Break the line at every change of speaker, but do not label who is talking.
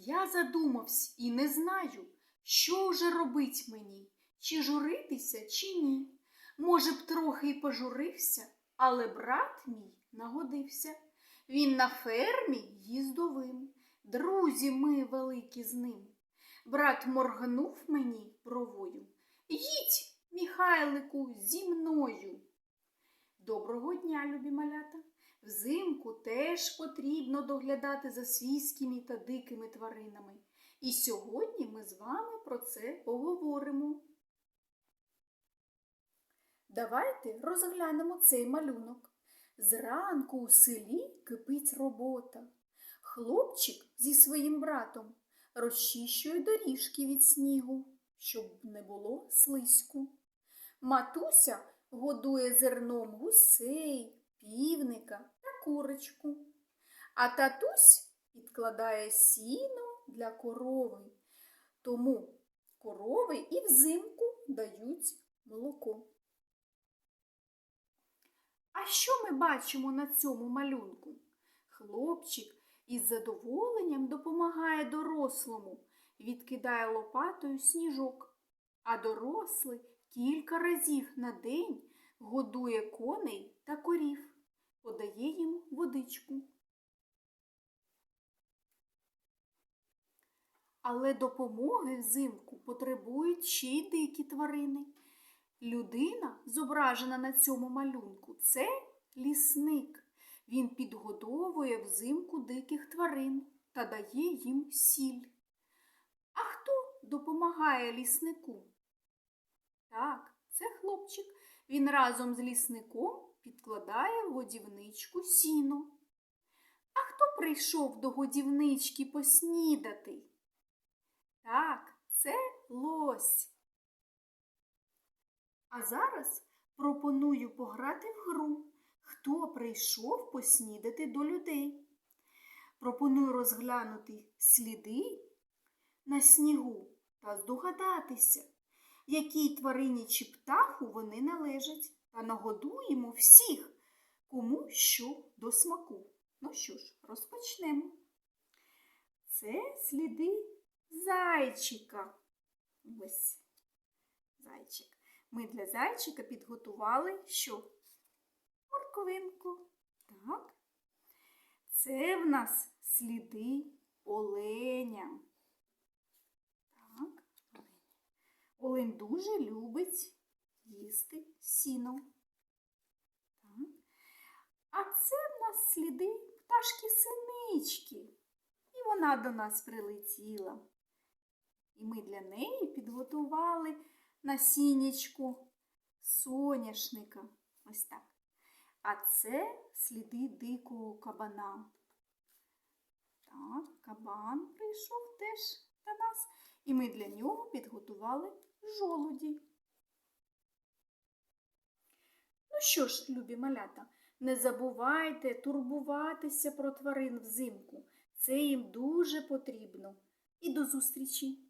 Я задумався і не знаю, що вже робить мені, чи журитися, чи ні. Може б, трохи й пожурився, але брат мій нагодився. Він на фермі їздовим, друзі ми великі з ним. Брат моргнув мені бровою. Їдь, Михайлику, зі мною. Доброго дня, любі малята. Взимку теж потрібно доглядати за свійськими та дикими тваринами. І сьогодні ми з вами про це поговоримо. Давайте розглянемо цей малюнок. Зранку у селі кипить робота. Хлопчик зі своїм братом розчищує доріжки від снігу, щоб не було слизьку. Матуся годує зерном гусей, півника курочку. А татусь підкладає сіно для корови. Тому корови і взимку дають молоко. А що ми бачимо на цьому малюнку? Хлопчик із задоволенням допомагає дорослому, відкидає лопатою сніжок, а дорослий кілька разів на день годує коней та корів, подає їм водичку. Але допомоги взимку потребують ще й дикі тварини. Людина, зображена на цьому малюнку, це лісник. Він підгодовує взимку диких тварин та дає їм сіль. А хто допомагає ліснику? Так, це хлопчик. Він разом з лісником підкладає в годівничку сіно. А хто прийшов до годівнички поснідати? Так, це лось. А зараз пропоную пограти в гру, хто прийшов поснідати до людей. Пропоную розглянути сліди на снігу та здогадатися, якій тварині чи птаху вони належать, та нагодуємо всіх, кому що до смаку. Ну що ж, розпочнемо. Це сліди зайчика. Ось зайчик. Ми для зайчика підготували що? Морковинку. Так. Це в нас сліди оленя. Так, олень. Олень дуже любить їсти сіно. А це в нас сліди пташки синички. І вона до нас прилетіла. І ми для неї підготували насіннячку соняшника. Ось так. А це сліди дикого кабана. Так, кабан прийшов теж до нас. І ми для нього підготували жолуді. Ну що ж, любі малята, не забувайте турбуватися про тварин взимку. Це їм дуже потрібно. І до зустрічі!